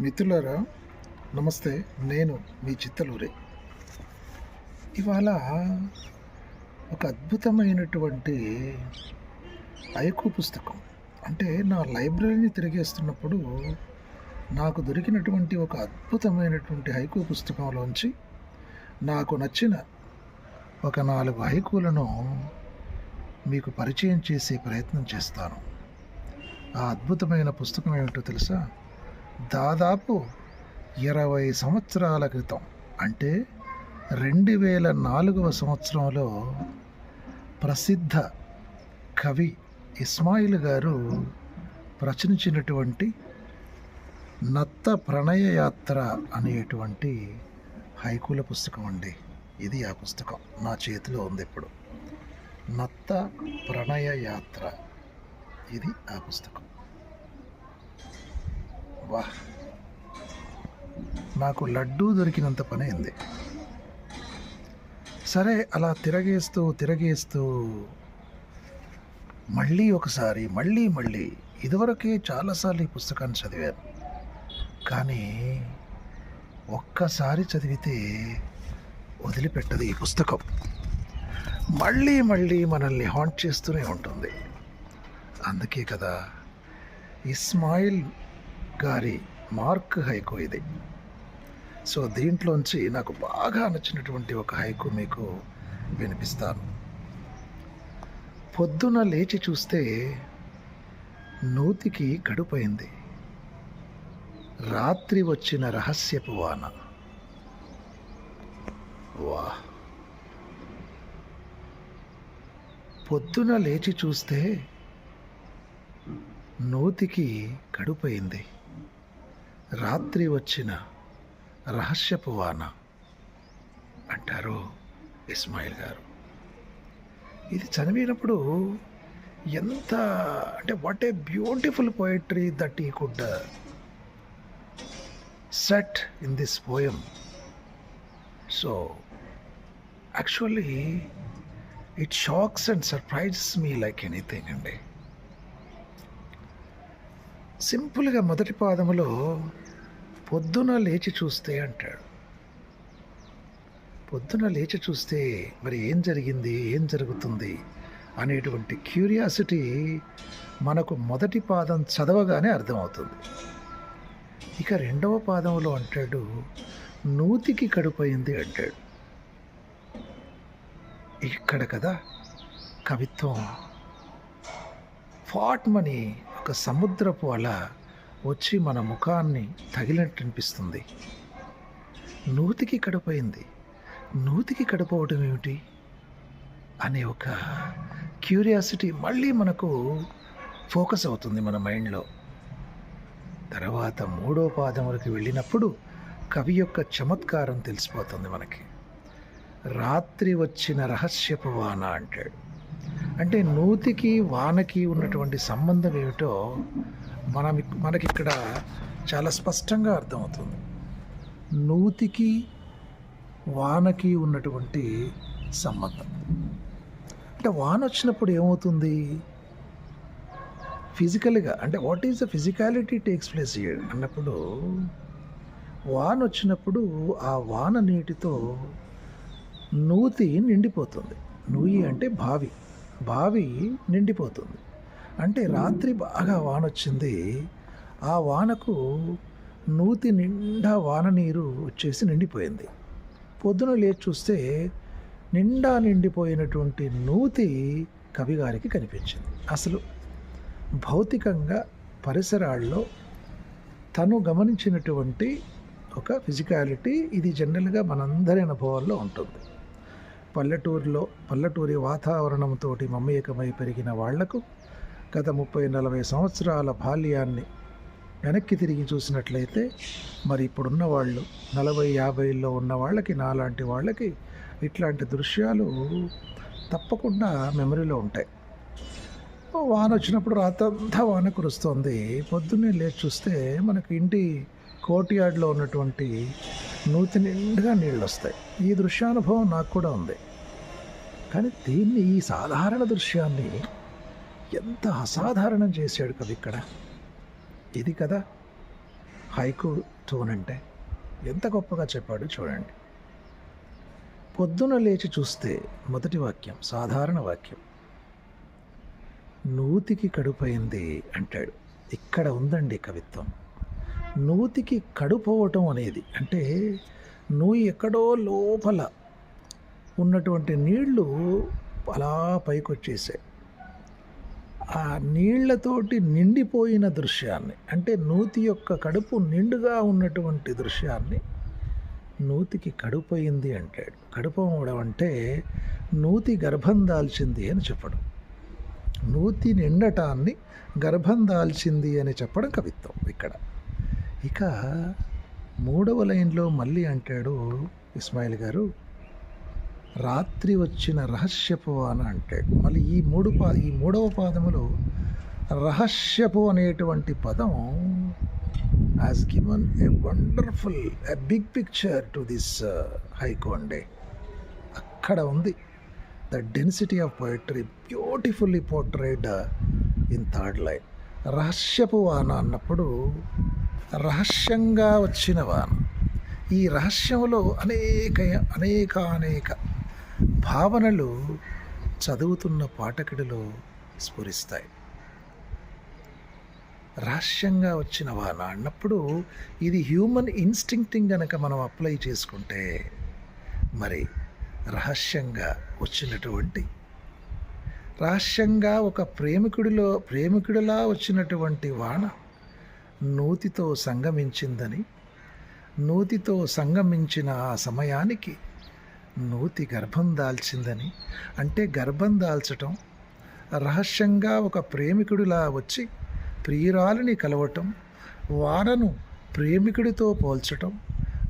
మిత్రులారా నమస్తే. నేను మీ చిత్తలూరి. ఇవాళ ఒక అద్భుతమైనటువంటి ఐకు పుస్తకం. అంటే నా లైబ్రరీని తిరిగేస్తున్నప్పుడు నాకు దొరికినటువంటి ఒక అద్భుతమైనటువంటి హైకు పుస్తకంలోంచి నాకు నచ్చిన ఒక నాలుగు హైకులను మీకు పరిచయం చేసే ప్రయత్నం చేస్తాను. ఆ అద్భుతమైన పుస్తకం ఏమిటో తెలుసా? దాదాపు ఇరవై సంవత్సరాల క్రితం అంటే రెండు వేల నాలుగవ సంవత్సరంలో ప్రసిద్ధ కవి ఇస్మాయిల్ గారు ప్రచురించినటువంటి నత్త ప్రణయ యాత్ర అనేటువంటి హైకుల పుస్తకం అండి. ఇది ఆ పుస్తకం. నా చేతిలో ఉంది ఇప్పుడు. నత్త ప్రణయ యాత్ర ఇది ఆ పుస్తకం. వాహ్ నాకు లడ్డూ దొరికినంత పని అయింది సరే అలా తిరగేస్తూ తిరగేస్తూ మళ్ళీ ఒకసారి మళ్ళీ మళ్ళీ ఇదివరకే చాలాసార్లు ఈ పుస్తకాన్ని చదివాను. కానీ ఒక్కసారి చదివితే వదిలిపెట్టదు ఈ పుస్తకం. మళ్ళీ మళ్ళీ మనల్ని హాంట్ చేస్తూనే ఉంటుంది. అందుకే కదా ఇస్మాయిల్ గారి మార్క్ హైకు ఇది. సో దీంట్లోంచి నాకు బాగా నచ్చినటువంటి ఒక హైకు మీకు వినిపిస్తాను. పొద్దున లేచి చూస్తే నూతికి కడుపైంది. రాత్రి వచ్చిన రహస్యపు వాన వా పొద్దున లేచి చూస్తే నూతికి కడుపైంది. రాత్రి వచ్చిన రహస్యపు వాన అంటారు ఇస్మాయిల్ గారు. ఇది చదివినప్పుడు ఎంత అంటే what a beautiful poetry that he could set in this poem so actually it shocks and surprises me like anything అండి సింపుల్గా మొదటి పాదములో పొద్దున లేచి చూస్తే అంటాడు. పొద్దున లేచి చూస్తే మరి ఏం జరిగింది ఏం జరుగుతుంది అనేటువంటి క్యూరియాసిటీ మనకు మొదటి పాదం చదవగానే అర్థమవుతుంది. ఇక రెండవ పాదంలో అంటాడు నూతికి కడుపైంది అంటాడు. ఇక్కడ కదా కవిత్వం. ఫాట్మని ఒక సముద్రపు అలా వచ్చి మన ముఖాన్ని తగిలినట్టు అనిపిస్తుంది నూతికి కడుపైంది. నూతికి కడుపవటం ఏమిటి? అనే ఒక క్యూరియాసిటీ మళ్ళీ మనకు ఫోకస్ అవుతుంది మన మైండ్లో. తర్వాత మూడో పాదములకు వెళ్ళినప్పుడు కవి యొక్క చమత్కారం తెలిసిపోతుంది మనకి. రాత్రి వచ్చిన రహస్యపు వాన అంటాడు. అంటే నూతికి వానకి ఉన్నటువంటి సంబంధం ఏమిటో మనం మనకి ఇక్కడ చాలా స్పష్టంగా అర్థమవుతుంది. నూతికి వానకి ఉన్నటువంటి సంబంధం. అంటే వాన వచ్చినప్పుడు ఏమవుతుంది? ఫిజికల్గా అంటే what is the physicality takes place అన్నప్పుడు వాన వచ్చినప్పుడు ఆ వాన నీటితో నూతి నిండిపోతుంది. నూయి అంటే బావి. బావి నిండిపోతుంది. అంటే రాత్రి బాగా వాన వచ్చింది ఆ వానకు నూతి నిండా వాన నీరు వచ్చేసి నిండిపోయింది. పొద్దున లేచి చూస్తే నిండా నిండిపోయినటువంటి నూతి కవిగారికి కనిపించింది. అసలు భౌతికంగా పరిసరాల్లో తను గమనించినటువంటి ఒక ఫిజికాలిటీ ఇది జనరల్గా మనందరి అనుభవాల్లో ఉంటుంది. పల్లెటూరులో పల్లెటూరి వాతావరణంతో మమేకమై పెరిగిన వాళ్ళకు గత ముప్పై నలభై సంవత్సరాల బాల్యాన్ని వెనక్కి తిరిగి చూసినట్లయితే మరి ఇప్పుడున్న వాళ్ళు నలభై యాభైల్లో ఉన్న వాళ్ళకి నాలాంటి వాళ్ళకి ఇట్లాంటి దృశ్యాలు తప్పకుండా మెమరీలో ఉంటాయి. వాన వచ్చినప్పుడు రాతంతా వాన కురుస్తుంది. పొద్దున్నే లేచి చూస్తే మనకి ఇంటి కోర్టుయార్డ్లో ఉన్నటువంటి నూతి నిండుగా నీళ్ళు వస్తాయి ఈ దృశ్యానుభవం నాకు కూడా ఉంది. కానీ దీన్ని ఈ సాధారణ దృశ్యాన్ని ఎంత అసాధారణం చేశాడు కవి ఇక్కడ. ఇది కదా హైకు టోన్ అంటే ఎంత గొప్పగా చెప్పాడు చూడండి. పొద్దున లేచి చూస్తే మొదటి వాక్యం సాధారణ వాక్యం. నూతికి కడుపైంది అంటాడు. ఇక్కడ ఉందండి కవిత్వం. నూతికి కడుపోవటం అనేది అంటే నువ్వు ఎక్కడో లోపల ఉన్నటువంటి నీళ్ళు అలా పైకొచ్చేసాయి. ఆ నీళ్ళతోటి నిండిపోయిన దృశ్యాన్ని అంటే నూతి యొక్క కడుపు నిండుగా ఉన్నటువంటి దృశ్యాన్ని నూతికి కడుపయింది అంటాడు. కడుపు అవడం అంటే నూతి గర్భం దాల్చింది అని చెప్పడం. నూతి నిండటాన్ని గర్భం దాల్చింది అని చెప్పడం కవిత్వం ఇక్కడ. ఇక మూడవ లైన్లో మళ్ళీ అంటాడు ఇస్మాయిల్ గారు రాత్రి వచ్చిన రహస్యపు వాన అంటాడు మళ్ళీ ఈ మూడు పా ఈ మూడవ పాదములో రహస్యపు అనేటువంటి పదం as given a wonderful a big picture to this haiku అండే అక్కడ ఉంది. The density of poetry beautifully portrayed in third line రహస్యపు వాన అన్నప్పుడు రహస్యంగా వచ్చిన వాన. ఈ రహస్యంలో అనేక అనేక అనేక భావనలు చదువుతున్న పాఠకుడిలో స్ఫురిస్తాయి. రహస్యంగా వచ్చిన వాన అన్నప్పుడు ఇది హ్యూమన్ ఇన్స్టింక్టింగ్ కనుక మనం అప్లై చేసుకుంటే మరి రహస్యంగా వచ్చినటువంటి రహస్యంగా ఒక ప్రేమికుడిలో ప్రేమికుడిలా వచ్చినటువంటి వాన నూతితో సంగమించిందని నూతితో సంగమించిన ఆ సమయానికి నూతి గర్భం దాల్చిందని. అంటే గర్భం దాల్చటం రహస్యంగా ఒక ప్రేమికుడిలా వచ్చి ప్రియురాలిని కలవటం వానను ప్రేమికుడితో పోల్చటం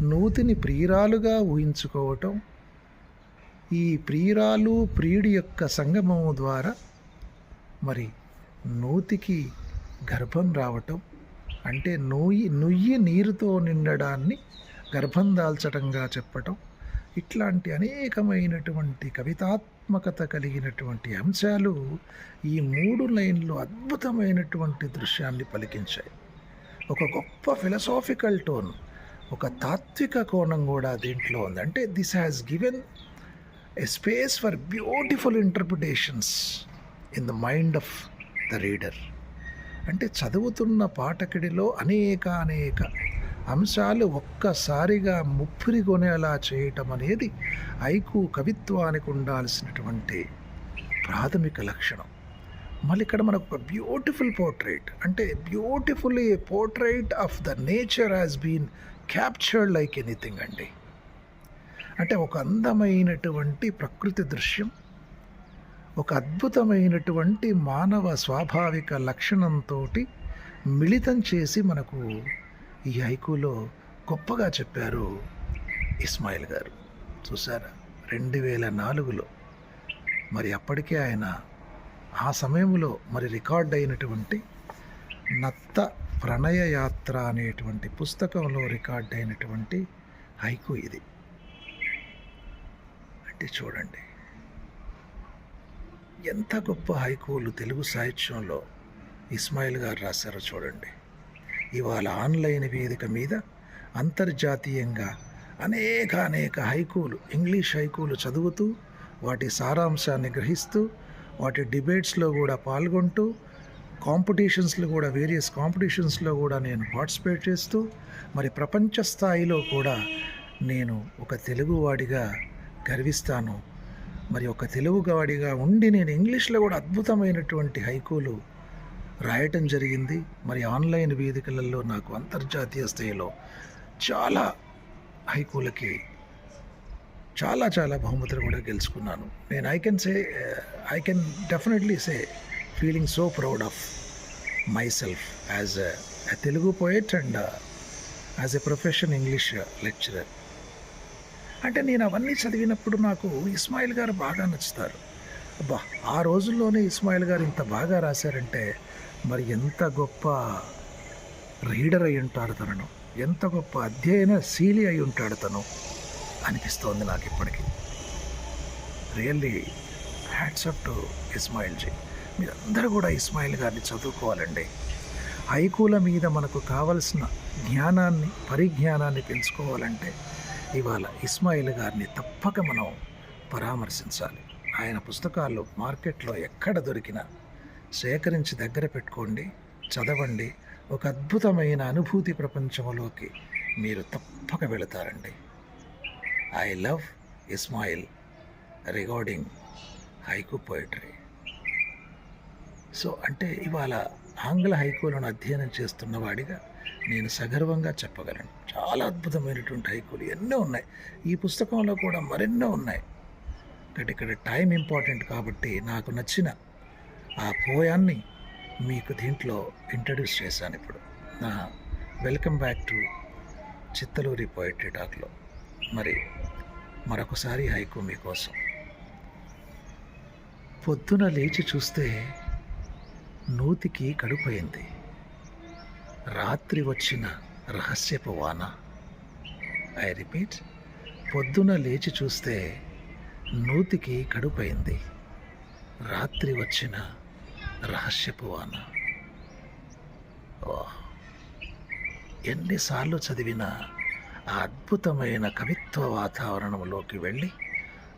నూతిని ప్రియురాలుగా ఊహించుకోవటం ఈ ప్రియురాలు ప్రియుడి యొక్క సంగమం ద్వారా మరి నూతికి గర్భం రావటం. అంటే నూయి నుయ్యి నీరుతో నిండడాన్ని గర్భం దాల్చటంగా చెప్పటం. ఇట్లాంటి అనేకమైనటువంటి కవితాత్మకత కలిగినటువంటి అంశాలు ఈ మూడు లైన్లు అద్భుతమైనటువంటి దృశ్యాన్ని పలికించాయి. ఒక గొప్ప ఫిలసాఫికల్ టోన్ ఒక తాత్విక కోణం కూడా దీంట్లో ఉంది. అంటే this has given a space for beautiful interpretations in the mind of the reader అంటే చదువుతున్న పాఠకుడిలో అనేక అనేక అంశాలు ఒక్కసారిగా ముప్పిరిగొనేలా చేయటం అనేది ఐకు కవిత్వానికి ఉండాల్సినటువంటి ప్రాథమిక లక్షణం. మళ్ళీ ఇక్కడ మనకు ఒక బ్యూటిఫుల్ పోర్ట్రేట్. అంటే beautiful a portrait of the nature has been captured like anything అండి. అంటే ఒక అందమైనటువంటి ప్రకృతి దృశ్యం ఒక అద్భుతమైనటువంటి మానవ స్వాభావిక లక్షణంతో మిళితం చేసి మనకు ఈ హైకూలో గొప్పగా చెప్పారు ఇస్మాయిల్ గారు. చూసారా రెండు వేల నాలుగులో మరి అప్పటికే ఆయన ఆ సమయంలో మరి రికార్డ్ అయినటువంటి నత్త ప్రణయ యాత్ర అనేటువంటి పుస్తకంలో రికార్డ్ అయినటువంటి హైకు ఇది. అంటే చూడండి ఎంత గొప్ప హైకూలు తెలుగు సాహిత్యంలో ఇస్మాయిల్ గారు రాశారో చూడండి. ఇవాళ ఆన్లైన్ వేదిక మీద అంతర్జాతీయంగా అనేక అనేక హైకూలు ఇంగ్లీష్ హైకూలు చదువుతూ వాటి సారాంశాన్ని గ్రహిస్తూ వాటి డిబేట్స్లో కూడా పాల్గొంటూ కాంపిటీషన్స్లో కూడా వేరియస్ కాంపిటీషన్స్లో కూడా నేను పార్టిసిపేట్ చేస్తూ మరి ప్రపంచ స్థాయిలో కూడా నేను ఒక తెలుగువాడిగా గర్విస్తాను. మరి ఒక తెలుగువాడిగా ఉండి నేను ఇంగ్లీష్లో కూడా అద్భుతమైనటువంటి హైకూలు రాయటం జరిగింది. మరి ఆన్లైన్ వేదికలలో నాకు అంతర్జాతీయ స్థాయిలో చాలా హైకూలకి చాలా చాలా బహుమతులు కూడా గెలుచుకున్నాను. నేను I can say I can definitely say feeling so proud of myself as a Telugu poet and as a profession English lecturer అంటే నేను అవన్నీ చదివినప్పుడు నాకు ఇస్మాయిల్ గారు బాగా నచ్చుతారు. అబ్బా ఆ రోజుల్లోనే ఇస్మాయిల్ గారు ఇంత బాగా రాశారంటే మరి ఎంత గొప్ప రీడర్ అయి ఉంటాడు తనను? ఎంత గొప్ప అధ్యయనశీలి అయి ఉంటాడు తను? అనిపిస్తోంది నాకు ఇప్పటికీ. Really hats off to Ismail ji మీరందరూ కూడా ఇస్మాయిల్ గారిని చదువుకోవాలండి. హైకూల మీద మనకు కావలసిన జ్ఞానాన్ని పరిజ్ఞానాన్ని పెంచుకోవాలంటే ఇవాళ ఇస్మాయిల్ గారిని తప్పక మనం పరామర్శించాలి. ఆయన పుస్తకాలు మార్కెట్లో ఎక్కడ దొరికినా సేకరించి దగ్గర పెట్టుకోండి చదవండి. ఒక అద్భుతమైన అనుభూతి ప్రపంచంలోకి మీరు తప్పక వెళతారండి. I love Ismail recording haiku poetry. So అంటే ఇవాళ ఆంగ్ల హైకోలను అధ్యయనం చేస్తున్న వాడిగా నేను సగర్వంగా చెప్పగలను. చాలా అద్భుతమైనటువంటి హైకోలు ఎన్నో ఉన్నాయి. ఈ పుస్తకంలో కూడా మరెన్నో ఉన్నాయి. బట్ ఇక్కడ టైం ఇంపార్టెంట్ కాబట్టి నాకు నచ్చిన ఆ పోయాన్ని మీకు దీంట్లో ఇంట్రడ్యూస్ చేశాను ఇప్పుడు. నా welcome back to Chittaluri poetry టాక్లో. మరి మరొకసారి హైకు మీకోసం. పొద్దున లేచి చూస్తే నూతికి కడుపోయింది. రాత్రి వచ్చిన రహస్యపు వాన. ఐ రిపీట్ పొద్దున లేచి చూస్తే నూతికి కడుపైంది రాత్రి వచ్చిన రహస్యపు వాన. ఓ ఎన్నిసార్లు చదివినా ఆ అద్భుతమైన కవిత్వ వాతావరణంలోకి వెళ్ళి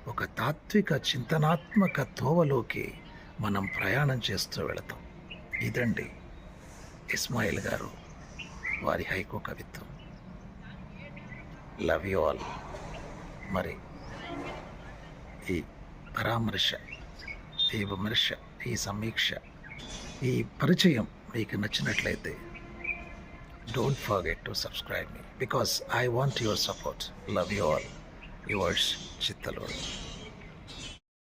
ఒక తాత్విక చింతనాత్మక తోవలోకి మనం ప్రయాణం చేస్తూ వెళతాం. ఇదండి ఇస్మాయిల్ గారు వారి హైకో కవిత్వం. Love you all. మరి ఈ పరామర్శ ఈ విమర్శ ఈ సమీక్ష ఈ పరిచయం మీకు నచ్చినట్లయితే don't forget to subscribe me because I want your support love you all yours Chittaluru